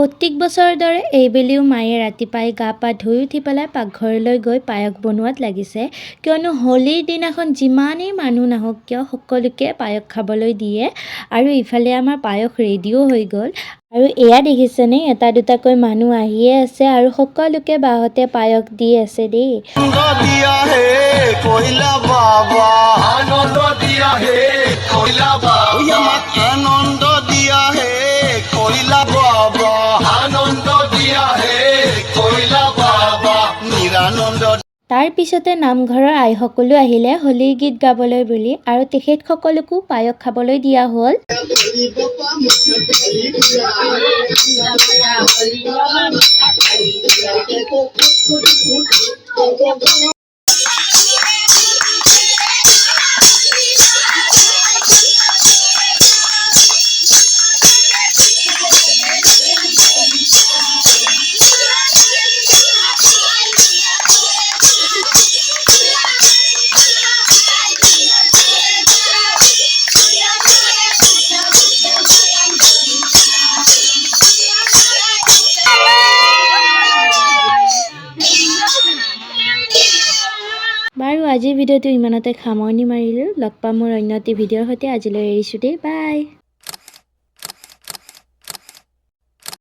প্ৰত্যেক বছৰৰ দৰে এইবেলিও মায়ে ৰাতিপুৱাই গা পা ধুই উঠি পেলাই পাকঘৰলৈ গৈ পায়স বনোৱাত লাগিছে। কিয়নো হোলীৰ দিনাখন যিমানেই মানুহ নাহক কিয় সকলোকে পায়স খাবলৈ দিয়ে আৰু ইফালে আমাৰ পায়স ৰেডিও হৈ গ'ল। আৰু এয়া দেখিছেনে? এটা দুটাকৈ মানুহ আহিয়ে আছে আৰু সকলোকে বাহঁতে পায়স দি আছে দেই। ওই বাবা। তাৰ পিছতে নামঘৰৰ আইসকলো আহিলে হোলীৰ গীত গাবলৈ বুলি আৰু তেখেতসকলকো পায়স খাবলৈ দিয়া হ'ল। বাৰু আজিৰ ভিডিঅ'টো ইমানতে সামৰণি মাৰিলোঁ। লগ পাম মোৰ অন্য এটি ভিডিঅ'ৰ সৈতে। আজিলৈ এৰিছোঁ দেই। বাই!